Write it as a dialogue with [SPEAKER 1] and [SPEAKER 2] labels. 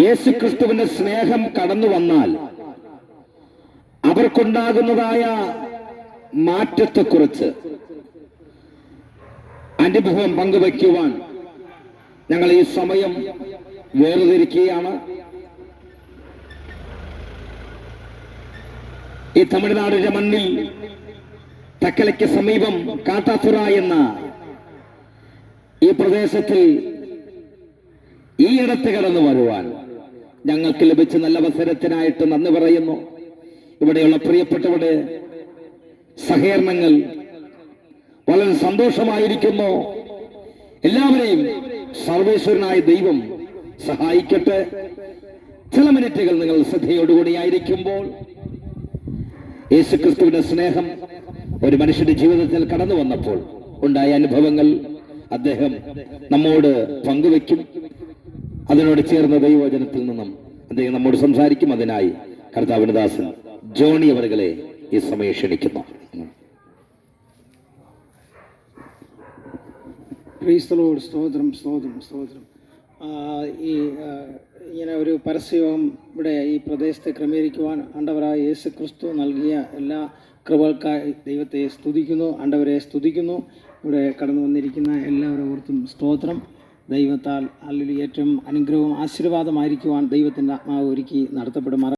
[SPEAKER 1] യേശുക്രിസ്തുവിന്റെ സ്നേഹം കടന്നു വന്നാൽ അവർക്കുണ്ടാകുന്നതായ മാറ്റത്തെക്കുറിച്ച് അനുഭവം പങ്കുവയ്ക്കുവാൻ ഞങ്ങൾ ഈ സമയം വേർതിരിക്കുകയാണ്. ഈ തമിഴ്നാടിന്റെ മണ്ണിൽ തക്കലയ്ക്ക് സമീപം കാട്ടാത്തുറ എന്ന ഈ പ്രദേശത്തിൽ ഈ ഇടത്ത് കടന്നു വരുവാൻ ഞങ്ങൾക്ക് ലഭിച്ച നല്ല അവസരത്തിനായിട്ട് നന്ദി പറയുന്നു. ഇവിടെയുള്ള പ്രിയപ്പെട്ടവരുടെ സഹകരണങ്ങൾ വളരെ സന്തോഷമായിരിക്കുന്നു. എല്ലാവരെയും സർവേശ്വരനായ ദൈവം സഹായിക്കട്ടെ. ചില മിനിറ്റുകൾ നിങ്ങൾ ശ്രദ്ധയോടുകൂടി ആയിരിക്കുമ്പോൾ യേശുക്രിസ്തുവിന്റെ സ്നേഹം ഒരു മനുഷ്യന്റെ ജീവിതത്തിൽ കടന്നു വന്നപ്പോൾ ഉണ്ടായ അനുഭവങ്ങൾ അദ്ദേഹം നമ്മോട് പങ്കുവെക്കും. അതിനോട് ചേർന്ന ദൈവവചനത്തിൽ നിന്നും അദ്ദേഹം നമ്മോട് സംസാരിക്കും അതിനായി. കർത്താവിന് ദാസൻ ജോണി അവരുകളെ ഈ സമയം ക്ഷണിക്കുന്നു.
[SPEAKER 2] സ്തോത്രം സ്തോത്രം സ്തോത്രം. ഈ ഇങ്ങനെ ഒരു പരസ്യവും ഇവിടെ ഈ പ്രദേശത്തെ ക്രമീകരിക്കുവാൻ അണ്ടവരായ യേശു ക്രിസ്തു നൽകിയ എല്ലാ കൃപകൾക്കായി ദൈവത്തെ സ്തുതിക്കുന്നു അണ്ടവരെ സ്തുതിക്കുന്നു. ഇവിടെ കടന്നു വന്നിരിക്കുന്ന എല്ലാവരും ഓർത്തും സ്തോത്രം. ദൈവത്താൽ അല്ലെങ്കിൽ ഏറ്റവും അനുഗ്രഹവും ആശീർവാദമായിരിക്കുവാൻ ദൈവത്തിന്റെ ആത്മാവ് ഒരുക്കി നടത്തപ്പെടുമാറ